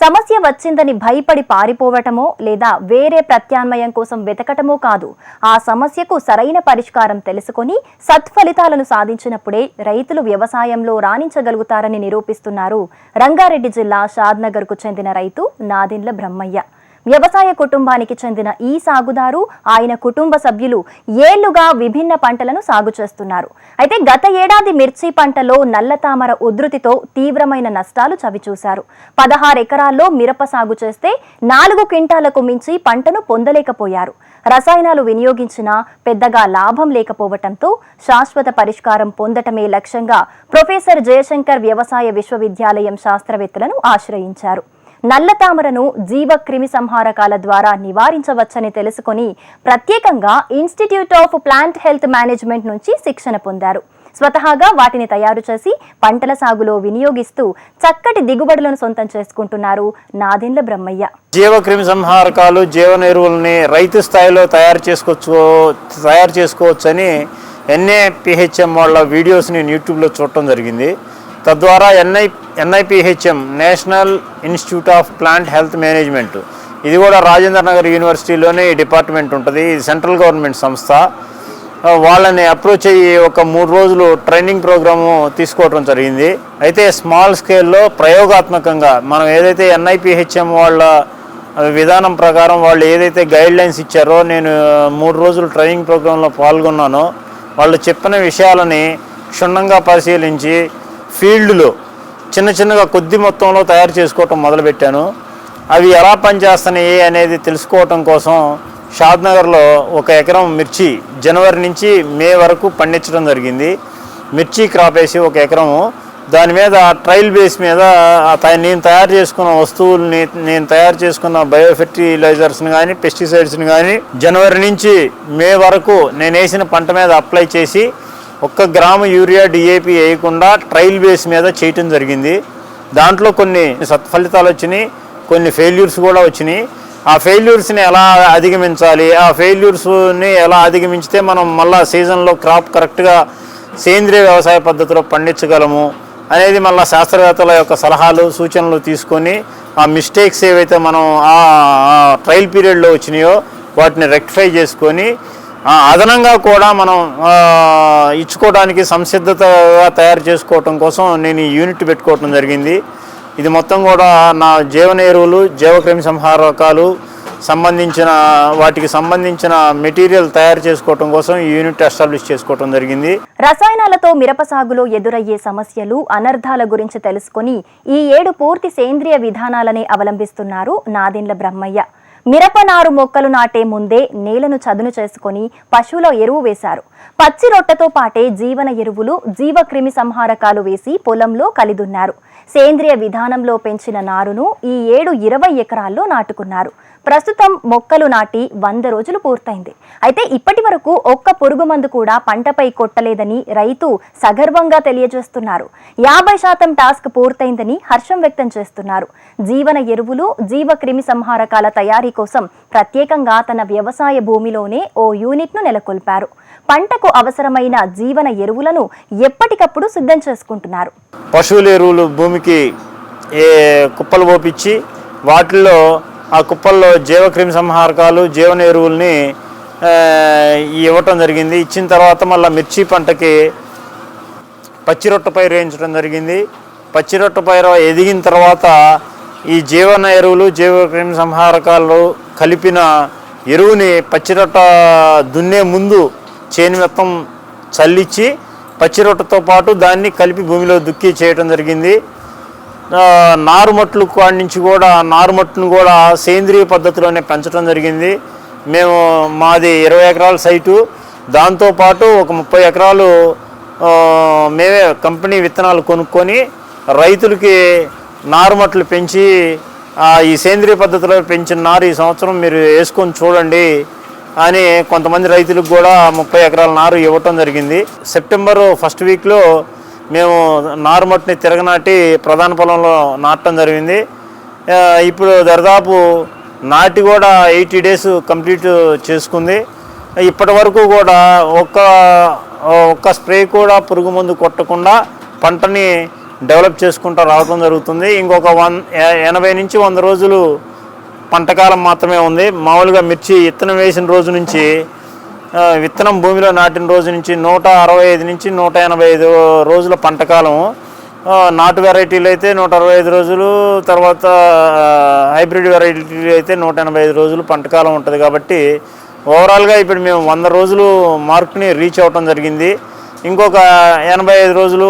సమస్య వచ్చిందని భయపడి పారిపోవటమో లేదా వేరే ప్రత్యామ్నాయం కోసం వెతకటమో కాదు. ఆ సమస్యకు సరైన పరిష్కారం తెలుసుకొని సత్ఫలితాలను సాధించినప్పుడే రైతులు వ్యవసాయంలో రాణించగలుగుతారని నిరూపిస్తున్నారు. రంగారెడ్డి జిల్లా షాద్నగర్కు చెందిన రైతు నాదిండ్ల బ్రహ్మయ్య. వ్యవసాయ కుటుంబానికి చెందిన ఈ సాగుదారు ఆయన కుటుంబ సభ్యులు ఏళ్ళుగా విభిన్న పంటలను సాగు చేస్తున్నారు. అయితే గత ఏడాది మిర్చి పంటలో నల్లతామర ఉధృతితో తీవ్రమైన నష్టాలు చవిచూశారు. పదహారు ఎకరాల్లో మిరప సాగు చేస్తే నాలుగు క్వింటాలకు మించి పంటను పొందలేకపోయారు. రసాయనాలు వినియోగించినా పెద్దగా లాభం లేకపోవటంతో శాశ్వత పరిష్కారం పొందటమే లక్ష్యంగా ప్రొఫెసర్ జయశంకర్ వ్యవసాయ విశ్వవిద్యాలయం శాస్త్రవేత్తలను ఆశ్రయించారు. నల్ల తామరను జీవ క్రిమి సంహారకాల ద్వారా నివారించవచ్చని తెలుసుకొని ప్రత్యేకంగా institute of plant health management నుంచి శిక్షణ పొందారు. స్వతహాగా వాటిని తయారు చేసి పంటల సాగులో వినియోగిస్తూ చక్కటి దిగుబడులను సొంతం చేసుకుంటున్నారు నాదెండ్ల బ్రహ్మయ్య. జీవక్రిమి సంహారకాలు జీవన ఎరువుల్ని రైతు స్థాయిలో తయారు చేసుకోవచ్చు తయారు చేసుకోవచ్చని ఎన్ఏ పిహెచ్ఎం వాళ్ళ వీడియోస్ నేను యూట్యూబ్లో చూడటం జరిగింది. తద్వారా N I NIPHM national institute of plant health management ఇది కూడా రాజేంద్ర నగర్ యూనివర్సిటీలోనే ఈ డిపార్ట్మెంట్ ఉంటుంది ఇది సెంట్రల్ గవర్నమెంట్ సంస్థ. వాళ్ళని అప్రోచ్ అయ్యి ఒక మూడు రోజులు ట్రైనింగ్ ప్రోగ్రాము తీసుకోవడం జరిగింది. అయితే స్మాల్ స్కేల్లో ప్రయోగాత్మకంగా మనం ఏదైతే ఎన్ఐపిహెచ్ఎం వాళ్ళ విధానం ప్రకారం వాళ్ళు ఏదైతే గైడ్ లైన్స్ ఇచ్చారో నేను మూడు రోజులు ట్రైనింగ్ ప్రోగ్రాంలో పాల్గొన్నానో. వాళ్ళు చెప్పిన విషయాలని క్షుణ్ణంగా పరిశీలించి ఫీల్డ్లో చిన్న చిన్నగా కొద్ది మొత్తంలో తయారు చేసుకోవటం మొదలుపెట్టాను. అవి ఎలా పనిచేస్తున్నాయి అనేది తెలుసుకోవటం కోసం షాద్నగర్లో ఒక ఎకరం మిర్చి జనవరి నుంచి మే వరకు పండించడం జరిగింది. మిర్చి క్రాప్ వేసి ఒక ఎకరము. దాని మీద ట్రయల్ బేస్ మీద త- నేను తయారు చేసుకున్న వస్తువుల్ని నేను తయారు చేసుకున్న బయోఫెర్టిలైజర్స్ని కానీ పెస్టిసైడ్స్ని కానీ జనవరి నుంచి మే వరకు నేను వేసిన పంట మీద అప్లై చేసి ఒక్క గ్రాము యూరియా డిఏపి వేయకుండా ట్రయల్ బేస్ మీద చేయటం జరిగింది. దాంట్లో కొన్ని సత్ఫలితాలు వచ్చినాయి. కొన్ని ఫెయిల్యూర్స్ కూడా వచ్చినాయి. ఆ ఫెయిల్యూర్స్ని ఎలా అధిగమించాలి? ఆ ఫెయిల్యూర్స్ని ఎలా అధిగమించితే మనం మళ్ళా సీజన్లో క్రాప్ కరెక్ట్గా సేంద్రియ వ్యవసాయ పద్ధతిలో పండించగలము అనేది మళ్ళీ శాస్త్రవేత్తల యొక్క సలహాలు సూచనలు తీసుకొని ఆ మిస్టేక్స్ ఏవైతే మనం ఆ ట్రయల్ పీరియడ్లో వచ్చినాయో వాటిని రెక్టిఫై చేసుకొని అదనంగా కూడా మనం ఇచ్చుకోవడానికి సంసిద్ధతగా తయారు చేసుకోవటం కోసం నేను ఈ యూనిట్ పెట్టుకోవటం జరిగింది. ఇది మొత్తం కూడా నా జీవన ఎరువులు జీవక్రిమి సంహారకాలు సంబంధించిన వాటికి సంబంధించిన మెటీరియల్ తయారు చేసుకోవటం కోసం ఈ యూనిట్ ఎస్టాబ్లిష్ చేసుకోవటం జరిగింది. రసాయనాలతో మిరప సాగులో ఎదురయ్యే సమస్యలు అనర్థాల గురించి తెలుసుకొని ఈ ఏడు పూర్తి సేంద్రియ విధానాలనే అవలంబిస్తున్నారు నాదెండ్ల బ్రహ్మయ్య. మిరప నారు మొక్కలు నాటే ముందే నేలను చదును చేసుకొని పశువుల ఎరువు వేశారు. పచ్చి రొట్టెతో పాటే జీవన ఎరువులు జీవక్రిమి సంహారకాలు వేసి పొలంలో కలిదున్నారు. సేంద్రియ విధానంలో పెంచిన నారును ఈ ఏడు ఇరవై ఎకరాల్లో నాటుకున్నారు. ప్రస్తుతం మొక్కలు నాటి వంద రోజులు పూర్తయింది. అయితే ఇప్పటి వరకు ఒక్క పురుగు మందు కూడా పంటపై కొట్టలేదని రైతు సగర్వంగా తెలియజేస్తున్నారు. యాభై శాతం టాస్క్ పూర్తయిందని హర్షం వ్యక్తం చేస్తున్నారు. జీవన ఎరువులు జీవ క్రిమి సంహారకాల తయారీ కోసం ప్రత్యేకంగా తన వ్యవసాయ భూమిలోనే ఓ యూనిట్ను నెలకొల్పారు. పంటకు అవసరమైన జీవన ఎరువులను ఎప్పటికప్పుడు సిద్ధం చేసుకుంటున్నారు. పశువుల ఎరువులు భూమికి ఏ కుప్పలు పోపించి వాటిల్లో ఆ కుప్పల్లో జీవక్రిమి సంహారకాలు జీవన ఎరువుల్ని ఇవ్వటం జరిగింది. ఇచ్చిన తర్వాత మళ్ళీ మిర్చి పంటకి పచ్చి రొట్టె పైరు వేయించడం జరిగింది. పచ్చి రొట్టె పైరు ఎదిగిన తర్వాత ఈ జీవన ఎరువులు జీవక్రిమి సంహారకాలు కలిపిన ఎరువుని పచ్చిరొట్ట దున్నే ముందు చేను మొత్తం చల్లించి పచ్చిరొట్టతో పాటు దాన్ని కలిపి భూమిలో దుక్కి చేయడం జరిగింది. నారుమట్లు కాడి నుంచి కూడా నారుమట్టును కూడా సేంద్రియ పద్ధతిలోనే పెంచడం జరిగింది. మేము మాది ఇరవై ఎకరాల సైటు. దాంతోపాటు ఒక ముప్పై ఎకరాలు మేమే కంపెనీ విత్తనాలు కొనుక్కొని రైతులకి నారుమట్లు పెంచి ఈ సేంద్రియ పద్ధతిలో పెంచిన నారు ఈ సంవత్సరం మీరు వేసుకొని చూడండి అని కొంతమంది రైతులకు కూడా ముప్పై ఎకరాల నారు ఇవ్వటం జరిగింది. సెప్టెంబర్ ఫస్ట్ వీక్లో మేము నారుమట్టిని తిరగనాటి ప్రధాన పొలంలో నాటడం జరిగింది. ఇప్పుడు దరిదాపు నాటి కూడా ఎయిటీ డేస్ కంప్లీట్ చేసుకుంది. ఇప్పటి వరకు కూడా ఒక్క ఒక్క స్ప్రే కూడా పురుగు మందు కొట్టకుండా పంటని డెవలప్ చేసుకుంటూ రావడం జరుగుతుంది. ఇంకొక వన్ ఎ- ఎనభై నుంచి వంద రోజులు పంటకాలం మాత్రమే ఉంది. మామూలుగా మిర్చి విత్తనం వేసిన రోజు నుంచి విత్తనం భూమిలో నాటిన రోజు నుంచి నూట అరవై ఐదు నుంచి నూట ఎనభై ఐదు రోజుల పంటకాలం నాటు వెరైటీలు అయితే నూట అరవై ఐదు రోజులు తర్వాత హైబ్రిడ్ వెరైటీలు అయితే నూట ఎనభై ఐదు రోజులు పంటకాలం ఉంటుంది కాబట్టి ఓవరాల్గా ఇప్పుడు మేము వంద రోజులు మార్క్ని రీచ్ అవ్వటం జరిగింది. ఇంకొక ఎనభై ఐదు రోజులు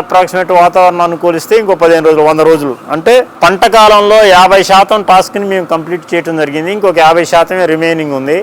అప్రాక్సిమేట్ వాతావరణం అనుకూలిస్తే ఇంకో పదిహేను రోజులు వంద రోజులు. అంటే పంట కాలంలో యాభై శాతం టాస్క్ని మేము కంప్లీట్ చేయడం జరిగింది. ఇంకొక యాభై శాతమే రిమైనింగ్ ఉంది.